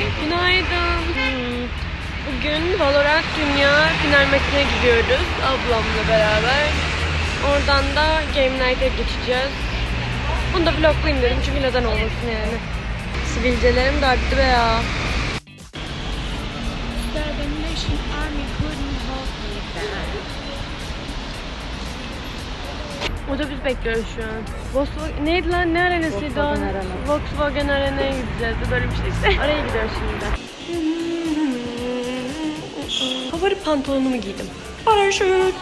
Günaydın. Hmm. Bugün Valorant Dünya final maçına gidiyoruz ablamla beraber. Oradan da Game Night'e geçeceğiz. Bunu da vloglayayım dedim çünkü neden olmasın yani. Sivilcelerim de aktı be ya. Otobüs bekliyoruz şu an. Volkswagen, neydi lan? Ne arenasıydı o? Volkswagen Arena. Volkswagen Arena'ya gideceğiz. Böyle bir şey işte. Oraya gidiyoruz şimdi. Favori pantolonumu giydim. Paraşüt.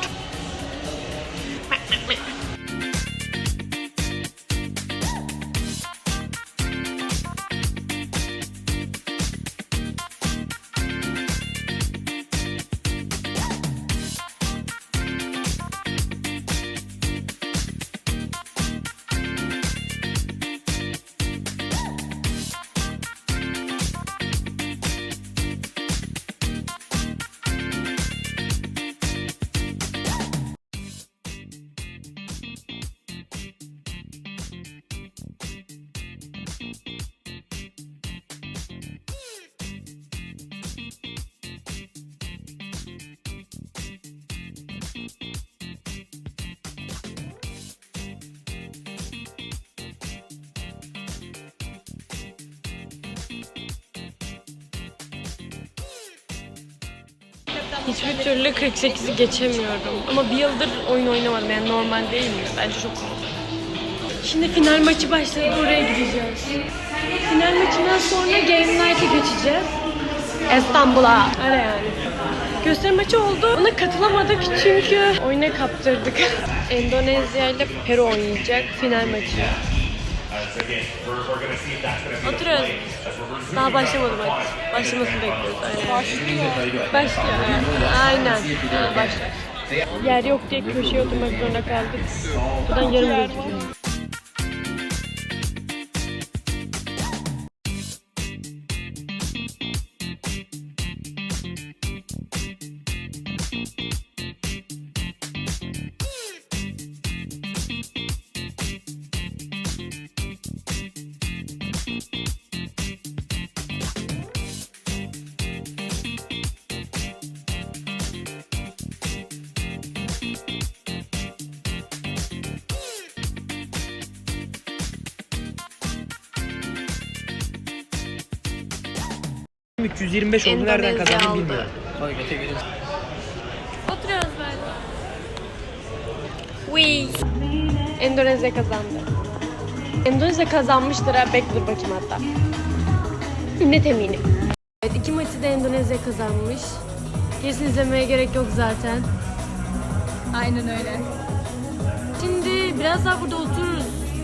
Hiçbir türlü 48'i geçemiyorum. Ama bir yıldır oyun oynamadım yani normal değil mi? Bence çok normal. Şimdi final maçı başladı. Oraya gideceğiz. Final maçından sonra Game Night'e geçeceğiz. İstanbul'a. Öyle yani. Gösteri maçı oldu. Ona katılamadık çünkü oyuna kaptırdık. Endonezya ile Peru oynayacak final maçı. Oturuyoruz. Daha başlamadı maç. Başlamasını bekliyoruz. Aynen. Başlıyor. Başlıyor. Aynen. Ha, başlıyor. Yer yok diye köşeye oturmak zorunda kaldık. Buradan yarım gözüküyor. 325 oldu nereden Endonezya kazandım aldı. bilmiyorum. Gelin. Oturuyoruz böyle. Wee. Endonezya kazandı. Endonezya kazanmıştır ha. Bekle dur bakayım hatta. Net eminim. Evet iki maçı da Endonezya kazanmış. Kesin izlemeye gerek yok zaten. Aynen öyle. Şimdi biraz daha burada otururuz.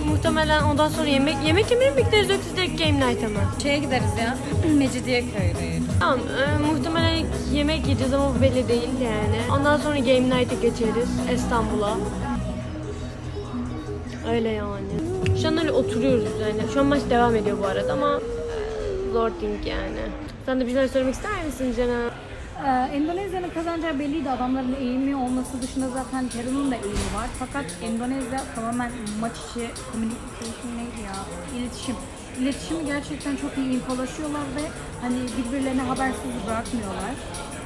Muhtemelen ondan sonra yemek yemek yemeye mi gideriz yoksa direkt game night mı? Şeye gideriz ya. Mecidiyeköy'de. Tamam, e, muhtemelen yemek yiyeceğiz ama bu belli değil yani. Ondan sonra game night'e geçeriz İstanbul'a. Öyle yani. Şu an öyle oturuyoruz yani. Şu an maç devam ediyor bu arada ama e, zor think yani. Sen de bir şeyler söylemek ister misin Cena? Ee, Endonezya'nın kazanacağı belliydi. Adamların eğimi olması dışında zaten Peru'nun da eğimi var. Fakat Endonezya tamamen maç içi communication neydi ya? İletişim. İletişimi gerçekten çok iyi infolaşıyorlar ve hani birbirlerine habersiz bırakmıyorlar.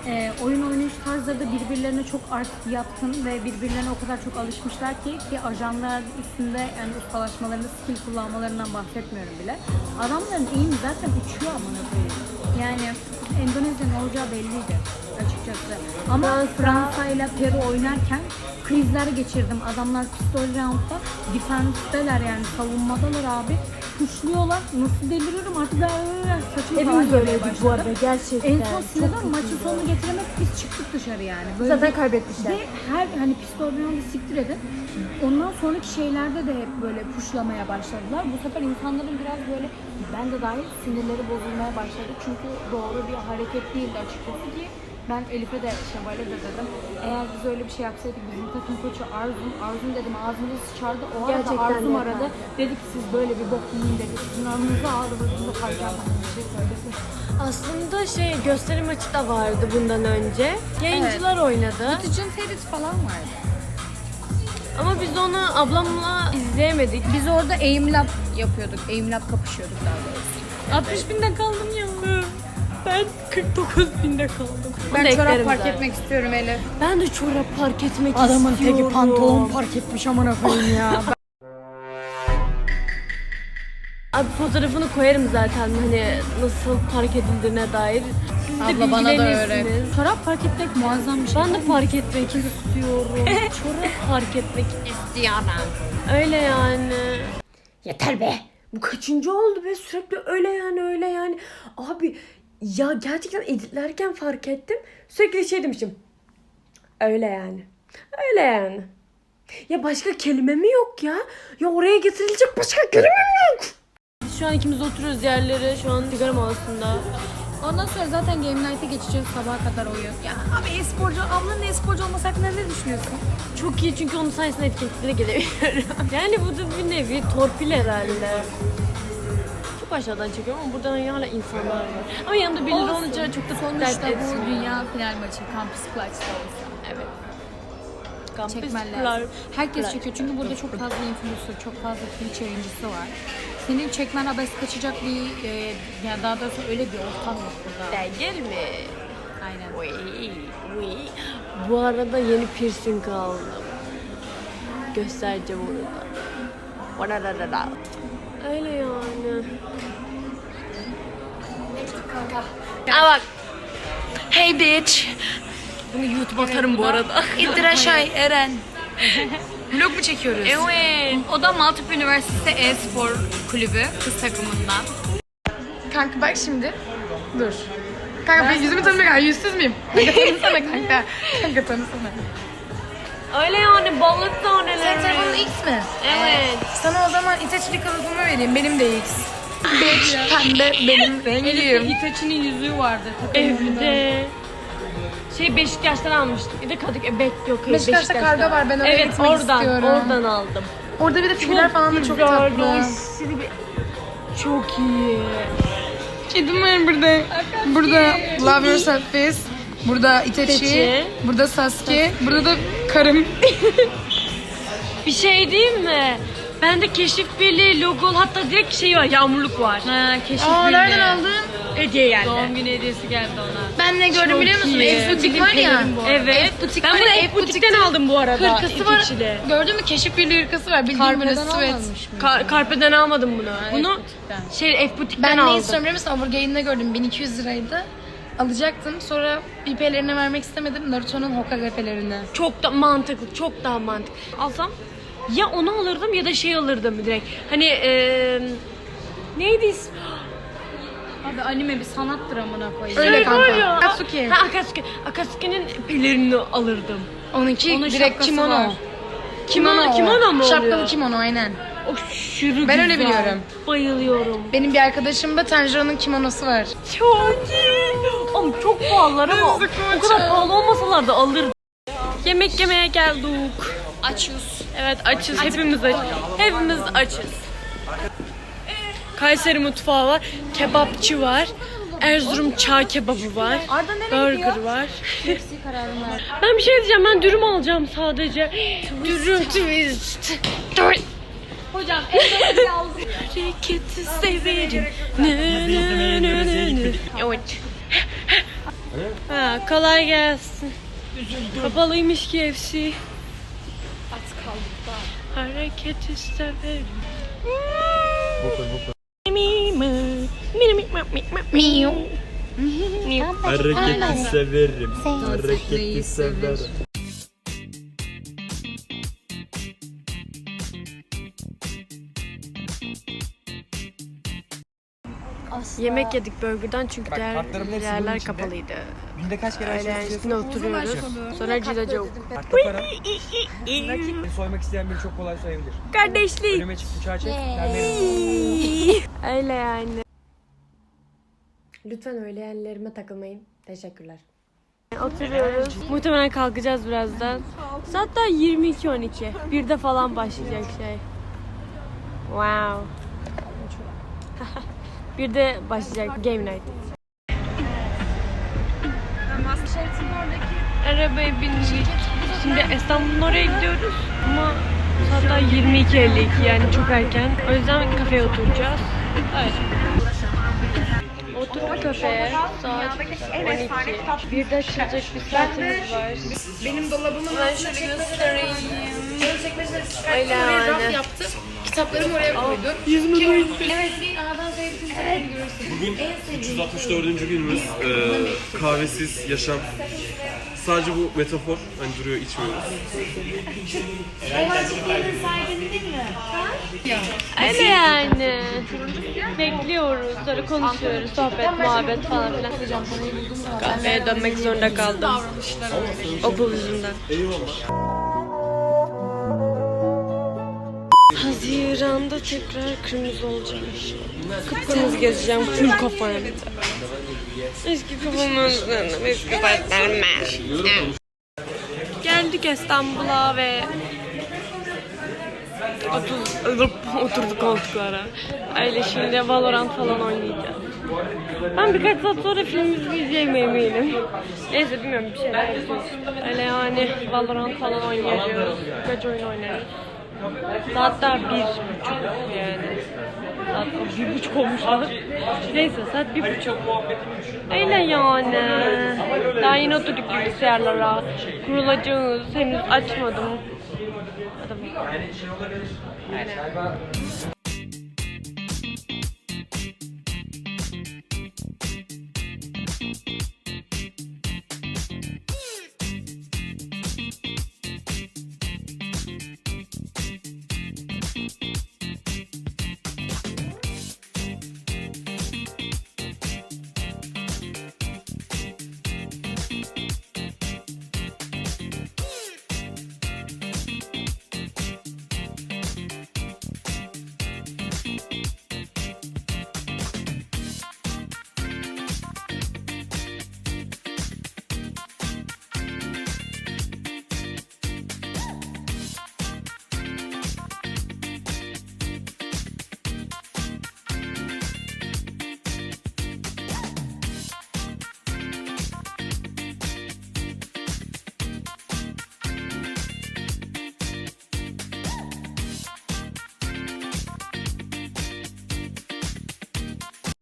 Ee, oyun oynayış tarzları da birbirlerine çok artık yatkın ve birbirlerine o kadar çok alışmışlar ki ki ajanlar üstünde yani ustalaşmalarında skill kullanmalarından bahsetmiyorum bile. Adamların eğimi zaten uçuyor amına koyayım. Yani Endonezya'nın olacağı belliydi açıkçası. Ama Fransa ile Peru oynarken krizler geçirdim. Adamlar pistol roundda defense'deler yani savunmadalar abi. Kuşluyorlar. Nasıl deliriyorum artık daha saçım Hepimiz öyleydik bu arada gerçekten. En son sinirden maçın sonunu getiremek biz çıktık dışarı yani. Böyle Zaten kaybetmişler. Ve her hani pistol roundu siktir edin. Ondan sonraki şeylerde de hep böyle puşlamaya başladılar. Bu sefer insanların biraz böyle ben de dahil sinirleri bozulmaya başladı. Çünkü doğru bir hareket değildi açıkçası ki ben Elif'e de Şevval'e de dedim. Eğer biz öyle bir şey yapsaydık bizim takım koçu Arzum, Arzum dedim ağzımızı sıçardı. O arada Gerçekten Arzum yapar. aradı. Dedi ki siz böyle bir bok yiyin dedi. Sizin ağzınızı ağrınızı kalacağım. Bir şey söyledi. Aslında şey gösteri maçı da vardı bundan önce. Yayıncılar oynadı. Tutucun Ferit falan vardı. Ama biz onu ablamla izleyemedik. Biz orada aim lab yapıyorduk. Aim lab kapışıyorduk daha doğrusu. 60 binde kaldım ya. Ben 49 binde kaldım. Ben çorap eklerim park zaten. etmek istiyorum Elif. Ben de çorap park etmek Adamın istiyorum. teki pantolon park etmiş amına koyayım ya. Abi fotoğrafını koyarım zaten hani nasıl park edildiğine dair. Siz de Abla bana da öğret. bilgilenirsiniz. Çorap park etmek muazzam bir şey. Ben de park etmek istiyorum. çorap park etmek istiyorum. Öyle yani. Yeter be. Bu kaçıncı oldu be sürekli öyle yani öyle yani. Abi ya gerçekten editlerken fark ettim. Sürekli şey demişim. Öyle yani. Öyle yani. Ya başka kelime mi yok ya? Ya oraya getirilecek başka kelime mi yok? Biz şu an ikimiz oturuyoruz yerlere. Şu an sigara molasında. Ondan sonra zaten Game Night'e geçeceğiz sabaha kadar oyun. Ya abi e-sporcu, ablanın e-sporcu olması hakkında ne düşünüyorsun? Çok iyi çünkü onun sayesinde etkinliklere gelebiliyorum. yani bu da bir nevi torpil herhalde. Çok aşağıdan çekiyorum ama buradan hala insanlar var. Ama yanımda birileri olunca çok da Sonuçta dert bu etsin. dünya final maçı Campus Clutch'ta olsa. Evet. Çekmen Plar- lazım. Herkes Plar- çekiyor çünkü burada çok fazla influencer, çok fazla Twitch yayıncısı var. Senin çekmen abes kaçacak bir, e, yani daha doğrusu öyle bir ortam yok burada. Değil mi? Aynen. Uy, uy. Bu arada yeni piercing aldım. Göstereceğim onu da. Vadadadada. Öyle yani. Aa bak. Hey bitch. Bunu YouTube atarım bu arada. İdiraşay Eren. Vlog mu çekiyoruz? Evet. O da Maltepe Üniversitesi e-spor kulübü kız takımından. Kanka bak şimdi. Dur. Kanka ben yüzümü tanımıyor kanka. Yüzsüz müyüm? Kanka tanısana kanka. Kanka tanısana. Öyle yani balık taneleri. Senin telefonun X mi? Evet. Sana o zaman İtaç'lı kalıbımı vereyim. Benim de X. Bitch pembe benim rengim. Hitachi'nin yüzüğü vardı. Evde. Şey Beşiktaş'tan almıştım. Bir de Kadık e, Bek yok. hayır, Beşiktaş'ta karga var, ben oraya evet, gitmek oradan, istiyorum. oradan aldım. Orada bir de figürler falan da çok güzeldi, tatlı. bir- Çok iyi. Kedim var burada. Burada Love Yourself Biz. Burada Itachi. Itachi. Burada Sasuke. Burada da karım. Bir şey diyeyim mi? Bende keşif birliği logo hatta direkt şey var yağmurluk var. Ha, keşif Aa birliği. nereden aldın? Hediye geldi. Doğum günü hediyesi geldi ona. Ben ne gördüm Çok biliyor musun? iyi. F butik var ya. Evet. Butik ben var bunu ya, F butikten aldım bu arada. Hırkası var. İçili. Gördün mü? Keşif birliği hırkası var. Bildiğin böyle Karpeden sweat. almamış mı? Ka- Karpe'den almadım bunu. bunu butikten. şey F butikten Ben ne aldım. istiyorum biliyor musun? Yayında gördüm. 1200 liraydı. Alacaktım. Sonra IP'lerine vermek istemedim. Naruto'nun Hokage pelerini. Çok da mantıklı, çok daha mantıklı. Alsam ya onu alırdım ya da şey alırdım direkt. Hani eee neydi ismi? Abi anime bir sanattır amına koyayım. Öyle Şey var kanka. ya. Akatsuki. Ha Akatsuki. Akatsuki'nin pelerini alırdım. Onunki Onun direkt şapkası kimono. var. Kimono, kimono mu Şapkalı oluyor? kimono aynen. O şuru Ben öyle güzel. biliyorum. Bayılıyorum. Benim bir arkadaşımda Tanjiro'nun kimonosu var. Çok iyi. Ama çok pahalılar ama o kadar pahalı olmasalar da alırdım. Yemek yemeye geldik. Açıyoruz. Evet açız. Hepimiz aç. Hepimiz açız. Kayseri mutfağı var. Kebapçı var. Erzurum çağ kebabı var. Burger var. ben bir şey diyeceğim. Ben dürüm alacağım sadece. Dürüm twist. Hocam Hareketi severim. Nı nı nı. Evet. Ha, kolay gelsin. Kapalıymış KFC. Az kaldık da. Hareketi severim. Hareketi severim. Yemek yedik burgerdan çünkü diğer kartlarımın hepsi bunun yerler içinde. kapalıydı. Binde kaç kere Öyle yani üstüne oturuyoruz. Sonra cilaca Kartta para. Beni soymak isteyen biri çok kolay soyabilir. Kardeşlik. Önüme çık bıçağı çek. Ben veririm. Öyle yani. Lütfen öyle yerlerime takılmayın. Teşekkürler. Oturuyoruz. Muhtemelen kalkacağız birazdan. Saat daha 22.12. Birde falan başlayacak şey. Wow. Bir de başlayacak Game Night. Arabaya bindik. Şimdi İstanbul'un oraya gidiyoruz. Ama saat daha 22.52 yani çok erken. O yüzden kafeye oturacağız. Evet. Oturduk kafeye. Saat 12. Bir de açılacak bir saatimiz var. Benim dolabımı Ben şöyle göstereyim. Öyle yani. yaptım. Kitaplarımı oraya koydum. Yüzümü Bugün 364. günümüz. Ee, kahvesiz yaşam. Sadece bu metafor. Hani duruyor içmiyoruz. Öyle yani. Bekliyoruz. Sonra konuşuyoruz. Sohbet, muhabbet falan filan. Kahveye dönmek zorunda kaldım. Okul yüzünden. Haziran'da tekrar kırmızı olacağım. Kıpkırmızı gezeceğim. Full kafayla. Eski kafamın üzerine. Eski saçlarım Geldik İstanbul'a ve Otur, oturduk koltuklara. Öyle şimdi Valorant falan oynayacağız. Ben birkaç saat sonra film izleyeceğim eminim. Neyse bilmiyorum bir şeyler yapacağız. Öyle yani Valorant falan oynayacağız. Birkaç oyun oynarız. Daha bir buçuk yani. Saat bir buçuk olmuş lan. Neyse saat bir buçuk. Öyle yani. Daha yeni oturduk bilgisayarlara. Kurulacağız. Henüz açmadım. Hadi bakalım. Aynen.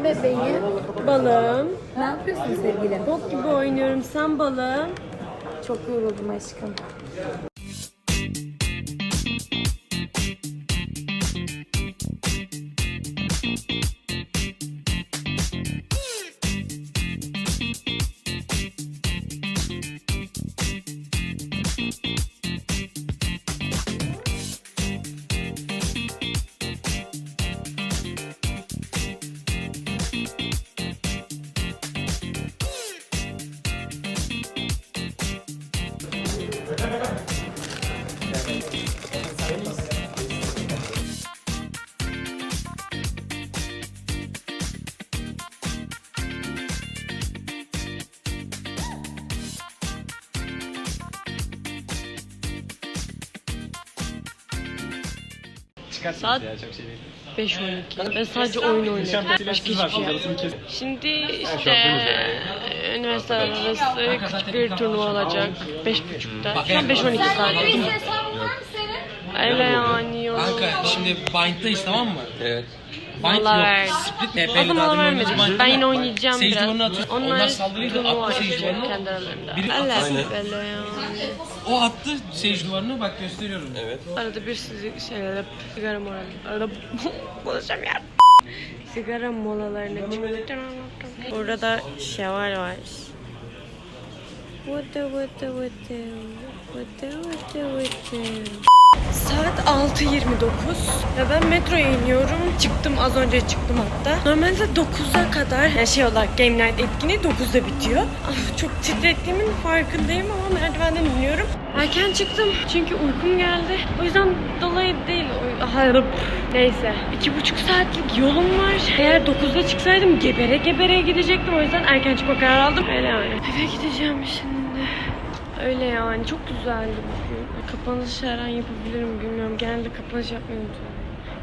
Bebeğim, balığım. Ne yapıyorsun sevgilim? Bok gibi oynuyorum. Sen balığım. Çok yoruldum aşkım. Saat 5.12. Ben sadece oyun oynadım. Başka hiçbir şey. Şimdi işte üniversite arası küçük bir turnuva olacak. 5.30'da. Şu an 5.12 saat. Öyle yani ya. Kanka şimdi Bind'dayız tamam mı? Evet. Bind Mola yok. verdik. Split O TP'li zaman daha vermedik. Ben yine mi? oynayacağım biraz. duvarını atıyor. Onlar saldırıydı turnuva attı oynayacak duvarını. kendi aralarında. Biri yani. O attı Sage duvarını bak gösteriyorum. Evet. Arada bir sizi şeyler sigara molaları. Arada konuşamıyorum. Sigara molalarına çıktım. Burada şeval var. Vıdı vıdı vıdı. Vıdı vıdı vıdı. Saat 6.29 ve ben metroya iniyorum. Çıktım az önce çıktım hatta. Normalde 9'a kadar yani şey olarak Game Night etkinliği 9'da bitiyor. Çok titrettiğimin farkındayım ama merdivenden iniyorum. Erken çıktım çünkü uykum geldi. O yüzden dolayı değil. Aha, Neyse. iki buçuk saatlik yolum var. Eğer 9'da çıksaydım gebere gebere gidecektim. O yüzden erken çıkma kararı aldım. Öyle yani. Eve gideceğim şimdi. Öyle yani çok güzeldi bugün. Kapanış her an yapabilirim bilmiyorum. Genelde kapanış yapmayı unutuyorum.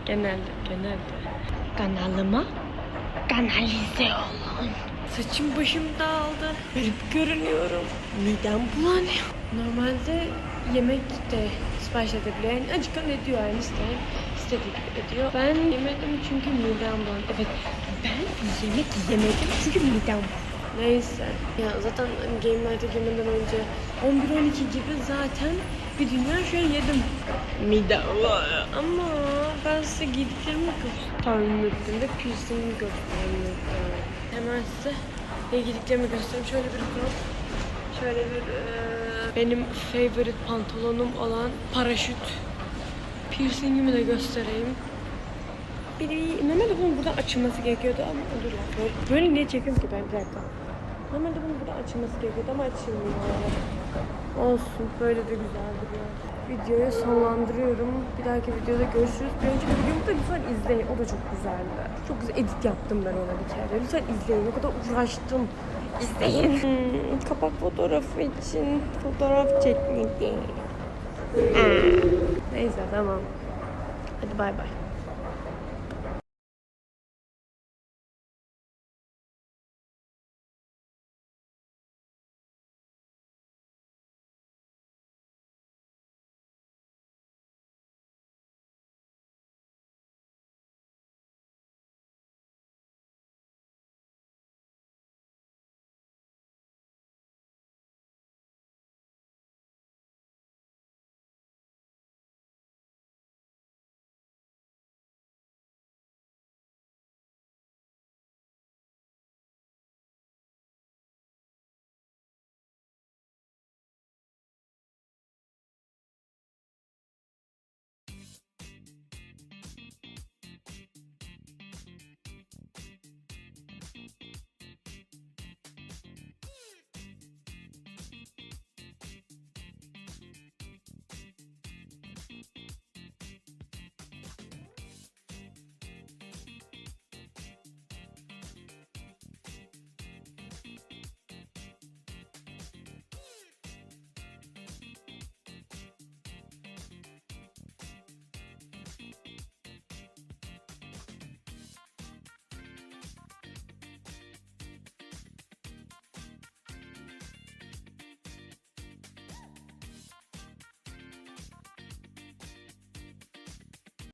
Genelde, genelde. Kanalıma kanalize olun. Saçım başım dağıldı. Garip görünüyorum. Midem bulanıyor. Normalde yemek de sipariş edebiliyor. Yani acıkan ediyor yani isteyen istediği gibi ediyor. Ben yemedim çünkü midem bulandı. Evet Ben yemek yemedim çünkü midem var. Neyse. Ya zaten hani Game Night'a girmeden önce 11-12 gibi zaten bir dünya şey yedim. Midem var. Ama ben size giydiklerimi göstermedim ve piercingimi göstermedim. Hemen size ne giydiklerimi göstereyim. Şöyle bir crop. Şöyle bir eee, benim favorite pantolonum olan paraşüt. Piercingimi de göstereyim. Bir de normalde bunun burada açılması gerekiyordu ama dur. Böyle, böyle niye çekiyorum ki ben bir dakika. Normalde bunun burada açılması gerekiyordu ama açılmıyor. Olsun böyle de güzel duruyor. Videoyu sonlandırıyorum. Bir dahaki videoda görüşürüz. Bir önceki videomu da lütfen izleyin. O da çok güzeldi. Çok güzel edit yaptım ben ona bir kere. Lütfen izleyin. O kadar uğraştım. İzleyin. Hmm, kapak fotoğrafı için fotoğraf çekmek. Hmm. Neyse tamam. Hadi bay bay.